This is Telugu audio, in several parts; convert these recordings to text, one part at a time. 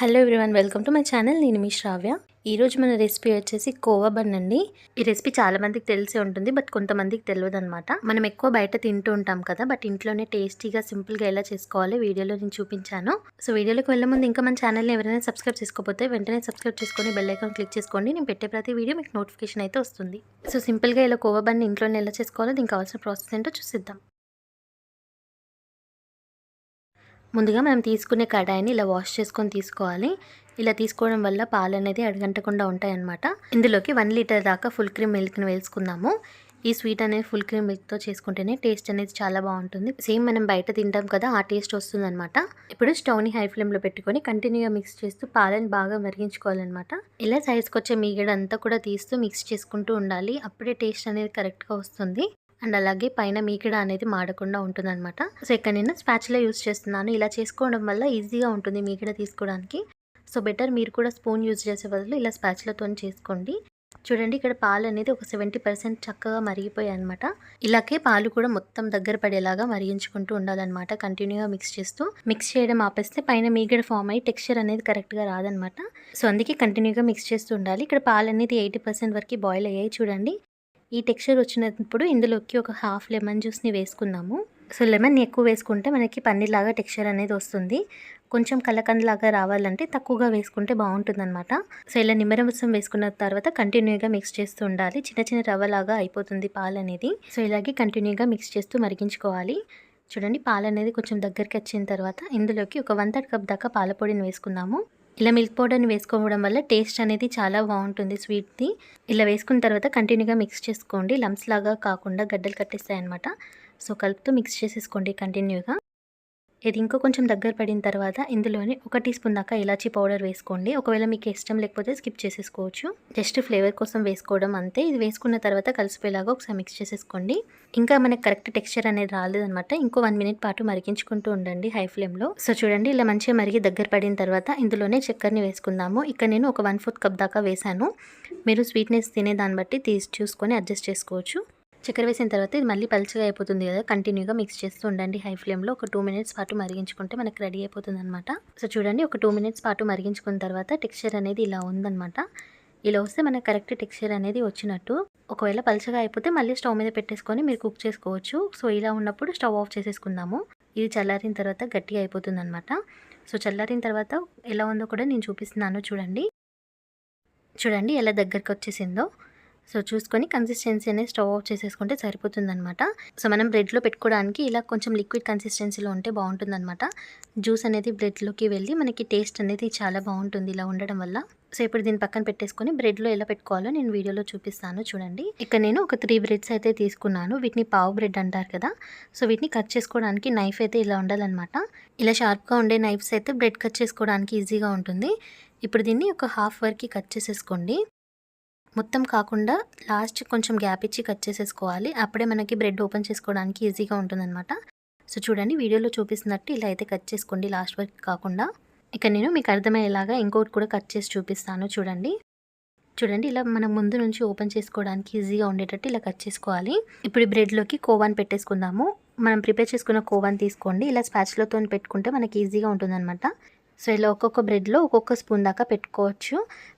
Hello everyone welcome to my channel. నేను మీ శ్రావ్య. ఈరోజు మన రెసిపీ వచ్చేసి కోవా బన్ అండి. ఈ రెసిపీ చాలా మందికి తెలిసే ఉంటుంది బట్ కొంతమందికి తెలియదు అనమాట మనం ఎక్కువ బయట తింటూ ఉంటాం కదా బట్ ఇంట్లోనే టేస్టీగా సింపుల్గా ఎలా చేసుకోవాలి వీడియోలో నేను చూపించాను. సో వీడియోలోకి వెళ్ళే ముందు ఇంకా మన ఛానల్ని ఎవరైనా సబ్స్క్రైబ్ చేసుకోకపోతే వెంటనే సబ్స్క్రైబ్ చేసుకొని బెల్ ఐకాన్ క్లిక్ చేసుకోండి నేను పెట్టే ప్రతి వీడియో మీకు నోటిఫికేషన్ అయితే వస్తుంది. సో సింపుల్గా ఇలా కోవా బన్ ఇంట్లోనే ఎలా చేసుకోవాలో దీనికి కావాల్సిన ప్రాసెస్ ఏంటో చూసిద్దాం. ముందుగా మనం తీసుకునే కడాయిని ఇలా వాష్ చేసుకొని తీసుకోవాలి. ఇలా తీసుకోవడం వల్ల పాలు అనేది అడగంటకుండా ఉంటాయన్నమాట. ఇందులోకి వన్ లీటర్ దాకా ఫుల్ క్రీమ్ మిల్క్ని వేసుకుందాము. ఈ స్వీట్ అనేది ఫుల్ క్రీమ్ మిల్క్తో చేసుకుంటేనే టేస్ట్ అనేది చాలా బాగుంటుంది. సేమ్ మనం బయట తింటాం కదా ఆ టేస్ట్ వస్తుంది అనమాట ఇప్పుడు స్టవ్ని హై ఫ్లేమ్లో పెట్టుకొని కంటిన్యూగా మిక్స్ చేస్తూ పాలను బాగా మరిగించుకోవాలన్నమాట. ఇలా సైజ్కి వచ్చే మీగడ అంతా కూడా తీస్తూ మిక్స్ చేసుకుంటూ ఉండాలి. అప్పుడే టేస్ట్ అనేది కరెక్ట్గా వస్తుంది. అండ్ అలాగే పైన మీకిడ అనేది మాడకుండా ఉంటుందన్నమాట. సో ఇక్కడ నేను స్పాచ్లో యూస్ చేస్తున్నాను. ఇలా చేసుకోవడం వల్ల ఈజీగా ఉంటుంది మీకిడ తీసుకోవడానికి. సో బెటర్ మీరు కూడా స్పూన్ యూజ్ చేసే బదులు ఇలా స్పాచ్లతో చేసుకోండి. చూడండి ఇక్కడ పాలు అనేది ఒక సెవెంటీ పర్సెంట్ చక్కగా మరిగిపోయాయి అనమాట ఇలాగే పాలు కూడా మొత్తం దగ్గర పడేలాగా మరిగించుకుంటూ ఉండాలన్నమాట కంటిన్యూగా మిక్స్ చేస్తూ. మిక్స్ చేయడం ఆపేస్తే పైన మీగడ ఫామ్ అయ్యి టెక్స్చర్ అనేది కరెక్ట్గా రాదనమాట సో అందుకే కంటిన్యూగా మిక్స్ చేస్తూ ఉండాలి. ఇక్కడ పాలు అనేది ఎయిటీ పర్సెంట్ వరకు బాయిల్ అయ్యాయి చూడండి. ఈ టెక్స్చర్ వచ్చినప్పుడు ఇందులోకి ఒక హాఫ్ లెమన్ జ్యూస్ని వేసుకుందాము. సో లెమన్ ఎక్కువ వేసుకుంటే మనకి పన్నీర్లాగా టెక్స్చర్ అనేది వస్తుంది. కొంచెం కలకందలాగా రావాలంటే తక్కువగా వేసుకుంటే బాగుంటుందన్నమాట. సో ఇలా నిమ్మరసం వేసుకున్న తర్వాత కంటిన్యూగా మిక్స్ చేస్తూ ఉండాలి. చిన్న చిన్న రవ్వలాగా అయిపోతుంది పాలు అనేది. సో ఇలాగే కంటిన్యూగా మిక్స్ చేస్తూ మరిగించుకోవాలి. చూడండి పాలు అనేది కొంచెం దగ్గరికి వచ్చిన తర్వాత ఇందులోకి ఒక వన్ థర్డ్ కప్ దాకా పాల పొడిని వేసుకుందాము. ఇలా మిల్క్ పౌడర్ని వేసుకోవడం వల్ల టేస్ట్ అనేది చాలా బాగుంటుంది స్వీట్ది. ఇలా వేసుకున్న తర్వాత కంటిన్యూగా మిక్స్ చేసుకోండి. లమ్స్ లాగా కాకుండా గడ్డలు కట్టేస్తాయి అనమాట సో కలుపుతూ మిక్స్ చేసేసుకోండి కంటిన్యూగా. ఇది ఇంకో కొంచెం దగ్గర పడిన తర్వాత ఇందులోనే ఒక టీ స్పూన్ దాకా ఇలాచీ పౌడర్ వేసుకోండి. ఒకవేళ మీకు ఇష్టం లేకపోతే స్కిప్ చేసేసుకోవచ్చు. జస్ట్ ఫ్లేవర్ కోసం వేసుకోవడం అంతే. ఇది వేసుకున్న తర్వాత కలిసిపోయేలాగా ఒకసారి మిక్స్ చేసేసుకోండి. ఇంకా మనకి కరెక్ట్ టెక్స్చర్ అనేది రాలేదనమాట ఇంకో వన్ మినిట్ పాటు మరిగించుకుంటూ ఉండండి హై ఫ్లేమ్లో. సో చూడండి ఇలా మంచిగా మరిగి దగ్గర పడిన తర్వాత ఇందులోనే చక్కెరని వేసుకుందాము. ఇక్కడ నేను ఒక వన్ ఫోర్త్ కప్ దాకా వేసాను మీరు స్వీట్నెస్ తినే దాన్ని బట్టి తీసి చూసుకొని అడ్జస్ట్ చేసుకోవచ్చు. చక్కెర వేసిన తర్వాత ఇది మళ్ళీ పలుచగా అయిపోతుంది కదా. కంటిన్యూగా మిక్స్ చేస్తూ ఉండండి. హై ఫ్లేమ్లో ఒక టూ మినిట్స్ పాటు మరిగించుకుంటే మనకి రెడీ అయిపోతుంది అనమాట సో చూడండి ఒక టూ మినిట్స్ పాటు మరిగించుకున్న తర్వాత టెక్స్చర్ అనేది ఇలా ఉందన్నమాట. ఇలా వస్తే మనకు కరెక్ట్ టెక్స్చర్ అనేది వచ్చినట్టు. ఒకవేళ పలుచగా అయిపోతే మళ్ళీ స్టవ్ మీద పెట్టేసుకొని మీరు కుక్ చేసుకోవచ్చు. సో ఇలా ఉన్నప్పుడు స్టవ్ ఆఫ్ చేసేసుకుందాము. ఇది చల్లారిన తర్వాత గట్టిగా అయిపోతుంది అనమాట సో చల్లారిన తర్వాత ఎలా ఉందో కూడా నేను చూపిస్తున్నాను చూడండి. చూడండి ఎలా దగ్గరికి వచ్చేసిందో. సో చూసుకొని కన్సిస్టెన్సీ అనేది స్టవ్ ఆఫ్ చేసేసుకుంటే సరిపోతుందనమాట సో మనం బ్రెడ్లో పెట్టుకోవడానికి ఇలా కొంచెం లిక్విడ్ కన్సిస్టెన్సీలో ఉంటే బాగుంటుందన్నమాట. జ్యూస్ అనేది బ్రెడ్లోకి వెళ్ళి మనకి టేస్ట్ అనేది చాలా బాగుంటుంది ఇలా ఉండడం వల్ల. సో ఇప్పుడు దీన్ని పక్కన పెట్టేసుకొని బ్రెడ్లో ఎలా పెట్టుకోవాలో నేను వీడియోలో చూపిస్తాను చూడండి. ఇక్కడ నేను ఒక త్రీ బ్రెడ్స్ అయితే తీసుకున్నాను. వీటిని పావు బ్రెడ్ అంటారు కదా. సో వీటిని కట్ చేసుకోవడానికి నైఫ్ అయితే ఇలా ఉండాలన్నమాట. ఇలా షార్ప్గా ఉండే నైఫ్స్ అయితే బ్రెడ్ కట్ చేసుకోవడానికి ఈజీగా ఉంటుంది. ఇప్పుడు దీన్ని ఒక హాఫ్ వరకు కట్ చేసేసుకోండి. మొత్తం కాకుండా లాస్ట్ కొంచెం గ్యాప్ ఇచ్చి కట్ చేసేసుకోవాలి. అప్పుడే మనకి బ్రెడ్ ఓపెన్ చేసుకోవడానికి ఈజీగా ఉంటుందన్నమాట. సో చూడండి వీడియోలో చూపిస్తున్నట్టు ఇలా అయితే కట్ చేసుకోండి లాస్ట్ వరకు కాకుండా. ఇక నేను మీకు అర్థమయ్యేలాగా ఇంకోటి కూడా కట్ చేసి చూపిస్తాను చూడండి. చూడండి ఇలా మనం ముందు నుంచి ఓపెన్ చేసుకోవడానికి ఈజీగా ఉండేటట్టు ఇలా కట్ చేసుకోవాలి. ఇప్పుడు బ్రెడ్లోకి కోవాన్ పెట్టేసుకుందాము. మనం ప్రిపేర్ చేసుకున్న కోవాన్ తీసుకోండి. ఇలా స్పాచ్లతో పెట్టుకుంటే మనకి ఈజీగా ఉంటుందన్నమాట. సో ఇలా ఒక్కొక్క బ్రెడ్లో ఒక్కొక్క స్పూన్ దాకా పెట్టుకోవచ్చు.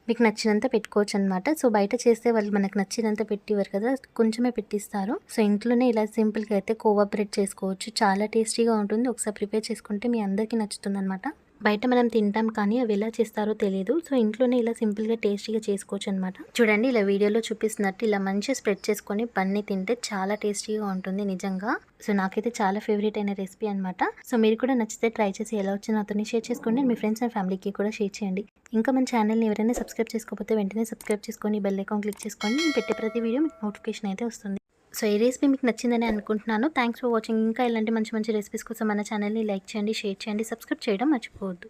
మీకు నచ్చినంత పెట్టుకోవచ్చు అనమాట సో బయట చేస్తే వాళ్ళు మనకు నచ్చినంత పెట్టివారు కదా కొంచెమే పెట్టిస్తారు. సో ఇంట్లోనే ఇలా సింపుల్గా అయితే కోవా బ్రెడ్ చేసుకోవచ్చు. చాలా టేస్టీగా ఉంటుంది. ఒకసారి ప్రిపేర్ చేసుకుంటే మీ అందరికీ నచ్చుతుంది అనమాట బయట మనం తింటాం కానీ అవి ఎలా చేస్తారో తెలియదు సో ఇంట్లోనే ఇలా సింపుల్గా టేస్టీగా చేసుకోవచ్చు అనమాట చూడండి ఇలా వీడియోలో చూపిస్తున్నట్టు ఇలా మంచిగా స్ప్రెడ్ చేసుకొని పన్ని తింటే చాలా టేస్టీగా ఉంటుంది నిజంగా. సో నాకైతే చాలా ఫేవరెట్ అయిన రెసిపీ అనమాట సో మీరు కూడా నచ్చితే ట్రై చేసి ఎలా వచ్చిన అతన్ని షేర్ చేసుకోండి. మీ ఫ్రెండ్స్ అండ్ ఫ్యామిలీకి కూడా షేర్ చేయండి. ఇంకా మన ఛానల్ని ఎవరైనా సబ్స్క్రైబ్ చేసుకోకపోతే వెంటనే సబ్స్క్రైబ్ చేసుకొని బెల్ ఐకాన్ క్లిక్ చేసుకోండి నేను పెట్టే ప్రతి వీడియో మీకు నోటిఫికేషన్ అయితే వస్తుంది. సో ఈ రెసిపీ మీకు నచ్చిందని అనుకుంటున్నాను. థ్యాంక్స్ ఫర్ వాచింగ్ ఇంకా ఇలాంటి మంచి మంచి రెసిపీస్ కోసం మన ఛానల్ని లైక్ చేయండి షేర్ చేయండి సబ్స్క్రైబ్ చేయడం మర్చిపోవద్దు.